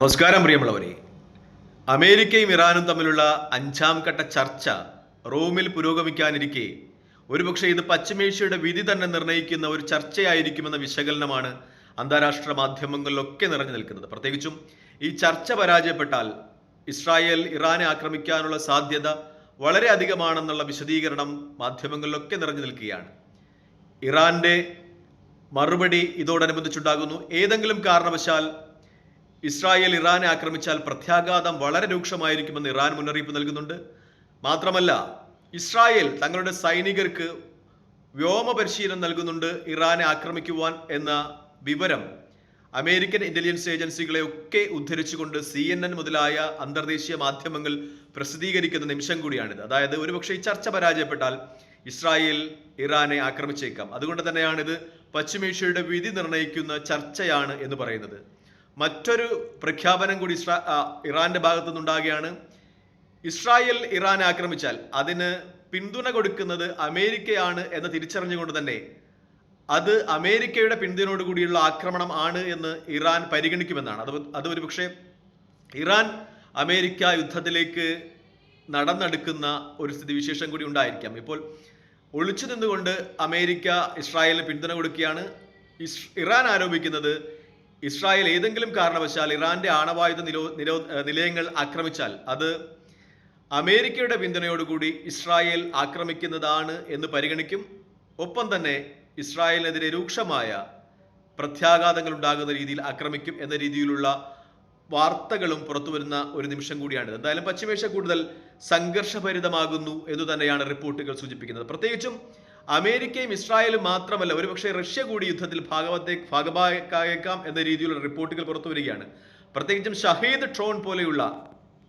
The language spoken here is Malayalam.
നമസ്കാരം പ്രിയമുള്ളവരെ. അമേരിക്കയും ഇറാനും തമ്മിലുള്ള അഞ്ചാം ഘട്ട ചർച്ച റോമിൽ പുരോഗമിക്കാനിരിക്കെ. ഒരുപക്ഷെ ഇത് പശ്ചിമേഷ്യയുടെ വിധി തന്നെ നിർണയിക്കുന്ന ഒരു ചർച്ചയായിരിക്കുമെന്ന വിശകലനമാണ് അന്താരാഷ്ട്ര മാധ്യമങ്ങളിലൊക്കെ നിറഞ്ഞു നിൽക്കുന്നത്. പ്രത്യേകിച്ചും ഈ ചർച്ച പരാജയപ്പെട്ടാൽ ഇസ്രായേൽ ഇറാനെ ആക്രമിക്കാനുള്ള സാധ്യത വളരെ അധികമാണെന്നുള്ള വിശദീകരണം മാധ്യമങ്ങളിലൊക്കെ നിറഞ്ഞു നിൽക്കുകയാണ്. ഇറാന്റെ മറുപടി ഇതോടനുബന്ധിച്ചുണ്ടാകുന്നു. ഏതെങ്കിലും കാരണവശാൽ ഇസ്രായേൽ ഇറാനെ ആക്രമിച്ചാൽ പ്രത്യാഘാതം വളരെ രൂക്ഷമായിരിക്കുമെന്ന് ഇറാൻ മുന്നറിയിപ്പ് നൽകുന്നുണ്ട്. മാത്രമല്ല ഇസ്രായേൽ തങ്ങളുടെ സൈനികർക്ക് വ്യോമ പരിശീലനം നൽകുന്നുണ്ട് ഇറാനെ ആക്രമിക്കുവാൻ എന്ന വിവരം അമേരിക്കൻ ഇന്റലിജൻസ് ഏജൻസികളെ ഒക്കെ ഉദ്ധരിച്ചുകൊണ്ട് സി എൻ എൻ മുതലായ അന്തർദേശീയ മാധ്യമങ്ങൾ പ്രസിദ്ധീകരിക്കുന്ന നിമിഷം കൂടിയാണിത്. അതായത് ഒരുപക്ഷെ ഈ ചർച്ച പരാജയപ്പെട്ടാൽ ഇസ്രായേൽ ഇറാനെ ആക്രമിച്ചേക്കാം. അതുകൊണ്ട് തന്നെയാണ് ഇത് പശ്ചിമേഷ്യയുടെ വിധി നിർണയിക്കുന്ന ചർച്ചയാണ് എന്ന് പറയുന്നത്. മറ്റൊരു പ്രഖ്യാപനം കൂടി ഇറാന്റെ ഭാഗത്തു നിന്നുണ്ടാകുകയാണ് ഇസ്രായേൽ ഇറാൻ ആക്രമിച്ചാൽ അതിന് പിന്തുണ കൊടുക്കുന്നത് അമേരിക്കയാണ് എന്ന് തിരിച്ചറിഞ്ഞുകൊണ്ട് തന്നെ അത് അമേരിക്കയുടെ പിന്തുണയോട് കൂടിയുള്ള ആക്രമണം ആണ് എന്ന് ഇറാൻ പരിഗണിക്കുമെന്നാണ്. അത് അത് ഒരു പക്ഷേ ഇറാൻ അമേരിക്ക യുദ്ധത്തിലേക്ക് നടന്നെടുക്കുന്ന ഒരു സ്ഥിതിവിശേഷം കൂടി ഉണ്ടായിരിക്കാം. ഇപ്പോൾ ഒളിച്ചു നിന്നുകൊണ്ട് അമേരിക്ക ഇസ്രായേലിന് പിന്തുണ കൊടുക്കുകയാണ്. ഇറാൻ ആരോപിക്കുന്നത് ഇസ്രായേൽ ഏതെങ്കിലും കാരണവശാൽ ഇറാന്റെ ആണവായുധ നിരോ നിരോ നിലയങ്ങൾ ആക്രമിച്ചാൽ അത് അമേരിക്കയുടെ പിന്തുണയോടുകൂടി ഇസ്രായേൽ ആക്രമിക്കുന്നതാണ് എന്ന് പരിഗണിക്കും. ഒപ്പം തന്നെ ഇസ്രായേലിനെതിരെ രൂക്ഷമായ പ്രത്യാഘാതങ്ങൾ ഉണ്ടാകുന്ന രീതിയിൽ ആക്രമിക്കും എന്ന രീതിയിലുള്ള വാർത്തകളും പുറത്തു വരുന്ന ഒരു നിമിഷം കൂടിയാണ് എന്തായാലും പശ്ചിമേഷ്യ കൂടുതൽ സംഘർഷഭരിതമാകുന്നു എന്ന് തന്നെയാണ് റിപ്പോർട്ടുകൾ സൂചിപ്പിക്കുന്നത്. പ്രത്യേകിച്ചും അമേരിക്കയും ഇസ്രായേലും മാത്രമല്ല ഒരുപക്ഷെ റഷ്യ കൂടി യുദ്ധത്തിൽ ഭാഗവത്തെ ഭാഗഭാഗായേക്കാം എന്ന രീതിയിലുള്ള റിപ്പോർട്ടുകൾ പുറത്തു വരികയാണ് പ്രത്യേകിച്ചും ഷഹീദ് ട്രോൺ പോലെയുള്ള